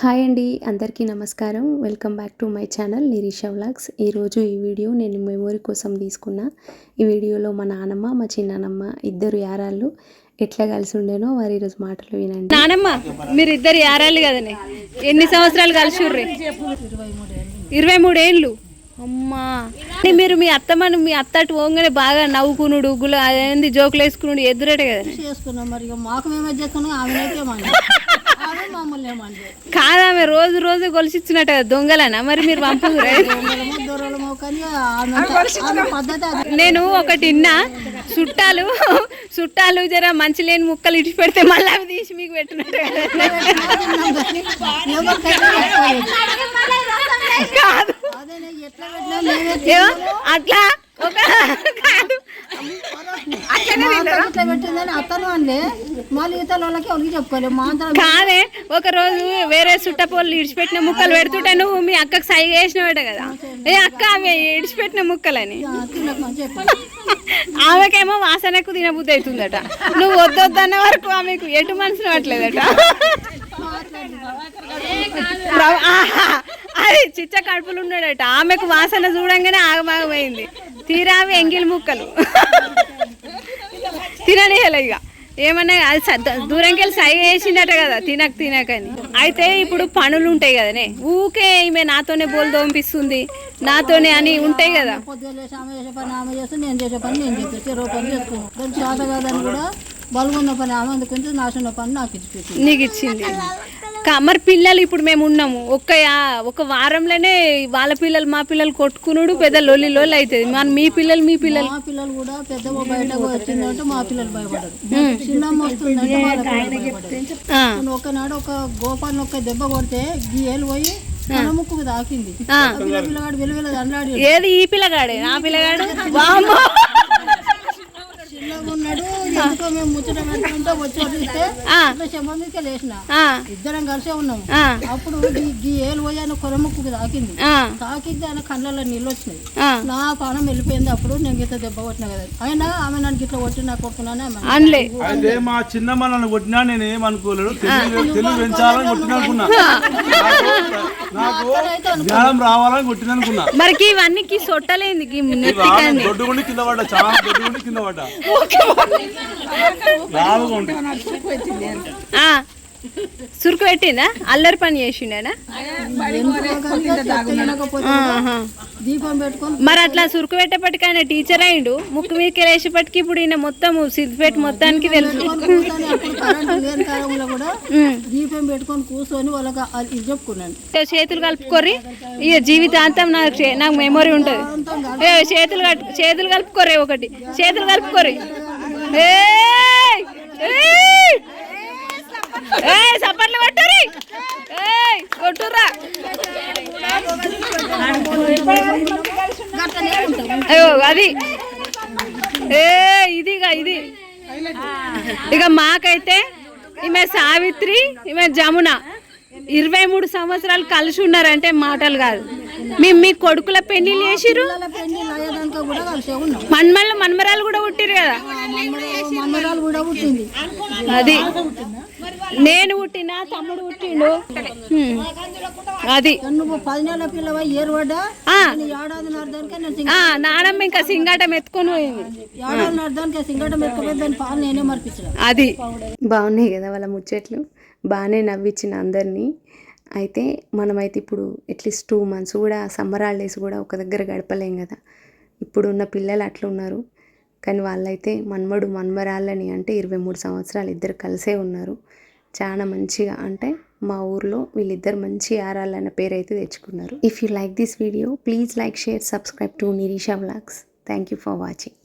Hi అండి అందరికీ నమస్కారం. Welcome back to my channel Nireesha vlogs. ఈరోజు ఈ వీడియో నేను మెమొరీ కోసం తీసుకున్న. ఈ వీడియోలో మా నానమ్మ మా చిన్నానమ్మ ఇద్దరు యారాళ్ళు ఎట్లా కలిసి ఉండేనో వారి ఈరోజు మాటలు వినండి. నానమ్మ మీరు ఇద్దరు యారాళ్ళు కదనే? ఎన్ని సంవత్సరాలు కలిసి ఇరవై మూడు ఏళ్ళు అమ్మా. అంటే మీరు మీ అత్తమ్మను మీ అత్తటి పోగానే బాగా నవ్వుకునుడు గుల అదేంది జోకులు వేసుకునుడు ఎదురట కదా. చేసుకున్నాం మరి? మాకు మేమే చేసుకున్నాం ఆమెనైతే ఏమంది కాదామె రోజు రోజు గొలిసిచ్చినట్టు కదా దొంగలనా? మరి మీరు అది. నేను ఒకటి విన్నా చుట్టాలు చుట్టాలు జర మంచి లేని ముక్కలు ఇటు పెడితే మళ్ళీ అవి తీసి మీకు పెట్టినట్టు. కాదు. అట్లా? ఒక కాదు. రోజు వేరే చుట్టపోళ్ళు ఇడిచిపెట్టిన ముక్కలు పెడుతుంటే నువ్వు మీ అక్కకు సైగ వేసినవాడు కదా. ఏ అక్క ఆమె ఇడిచిపెట్టిన ముక్కలని. ఆమెకేమో వాసనకు తినబుద్ధి అవుతుందట. నువ్వు వద్దొద్దన్న వరకు ఆమెకు ఎటు మనసును పట్టలేదట రవ- ఆహా, అది చిచ్చ కడుపులు ఉన్నాడట. ఆమెకు వాసన చూడంగానే ఆగమాగమైంది. తీరావి ఎంగిలి ముక్కలు. తిననీయలే ఇక. ఏమన్నా అది దూరంకి వెళ్ళి సై వేసిండట కదా తినక తినకని అయితే ఇప్పుడు పనులు ఉంటాయి కదనే. ఊకే ఈమె నాతోనే బోల్ దోంపిస్తుంది. నాతోనే అని ఉంటాయి కదా. నాకు ఇచ్చింది. మరి పిల్లలు ఇప్పుడు మేము ఉన్నాము. ఒక్క యా- ఒక వారంలోనే వాళ్ళ పిల్లలు మా పిల్లలు కొట్టుకునుడు పెద్ద లొల్లి లొల్లి అవుతుంది మన మీ పిల్లలు మీ పిల్లలు. మా పిల్లలు కూడా పెద్దమ్మ బయటకు వచ్చిందంటే మా పిల్లలు భయపడరు. చిన్నమ్మ వస్తుందంటే ఒకనాడు ఒక గోపాలను ఒక్క దెబ్బ కొడితే ఈ ఏలు పోయి తన ముక్కుకు తాకింది. పిల్లగాడు వెలువెల ఏది ఈ పిల్లగాడే? నా పిల్లగాడు? ఇద్దరం కలిసే ఉన్నాం ఆ, అప్పుడు ఈ- ఏలు పోయి ఆయన కొర ముక్కుకు తాకింది. ఆ, తాకిద్ది ఆయన కళ్ళల్లో నీళ్ళు వచ్చినాయి. నా పానం వెళ్ళిపోయింది అప్పుడు నేను గిట్ల దెబ్బ కొట్టినా కదా. అయినా ఆమె నన్ను గిట్ల కొట్టి నా కొట్టుకున్నానే మా చిన్నమ్మ నన్ను కొట్టినా నేను ఏం అనుకోలేదు తెలుగు పెంచాలని కొట్టిన అనుకున్నా. జ్ఞానం రావాలని కొట్టిన అనుకున్నా. మరికి ఇవన్నీ కి సొట్టలేంది కి దొడ్డుగుండి కింద పడ్డా చాలా దొడ్డుగుండి కింద పడ్డా. లావుగా ఉంది ఆ, సురుకు పెట్టిందా అల్లరి పని చేసిండేనా? దీపం పెట్టుకొని మరి అట్లా సురుకు పెట్టేపటికి ఆయన టీచర్ అయిండు? ముక్కు మీదకి వేసేపటికి ఇప్పుడు ఈయన మొత్తం సిద్ధిపేట మొత్తానికి తెలుసు. దీపం పెట్టుకొని కూర్చొని వాళ్ళకి ఇది చెప్పుకున్నాను చేతులు కలుపుకోరి ఇక జీవితాంతం నాకు చే- నాకు మెమొరీ ఉంటుంది. ఏ చేతులు కట్టు చేతులు కలుపుకోరే ఒకటి. చేతులు కలుపుకోరి ఏ అయ్యో అది. ఏ ఇదిగా ఇది. ఇక మాకైతే ఈమె సావిత్రి ఈమె జమున. ఇరవై మూడు సంవత్సరాలు కలిసి ఉన్నారంటే మాటలు కాదు. మీ మీ కొడుకుల పెళ్ళిళ్ళు పెళ్ళి ఉన్నాం మన్మల్ల మన్మరాలు కూడా పుట్టిరు కదా? అది. నేను పుట్టినా తమ్ముడు పుట్టిండు. అది. నువ్వు పది నెలల నానమ్మ ఇంకా సింగాటం ఎత్తుకొని పోయింది. సింగటం నేనే అది. బాగున్నాయి కదా వాళ్ళ ముచ్చట్లు. బాగానే నవ్వించిన అందరినీ. అయితే మనమైతే ఇప్పుడు అట్లీస్ట్ టూ మంత్స్ కూడా సమ్మర్ హాలిడేస్ కూడా ఒక దగ్గర గడపలేం కదా. ఇప్పుడున్న పిల్లలు అట్లా ఉన్నారు. కానీ వాళ్ళైతే మన్మడు మన్మరాళ్ళని అంటే ఇరవై మూడు సంవత్సరాలు ఇద్దరు కలిసే ఉన్నారు. చాలా మంచిగా అంటే మా ఊర్లో వీళ్ళిద్దరు మంచి ఆరాలన్న పేరు అయితే తెచ్చుకున్నారు. If you like this video please like share subscribe to Nireesha vlogs thank you for watching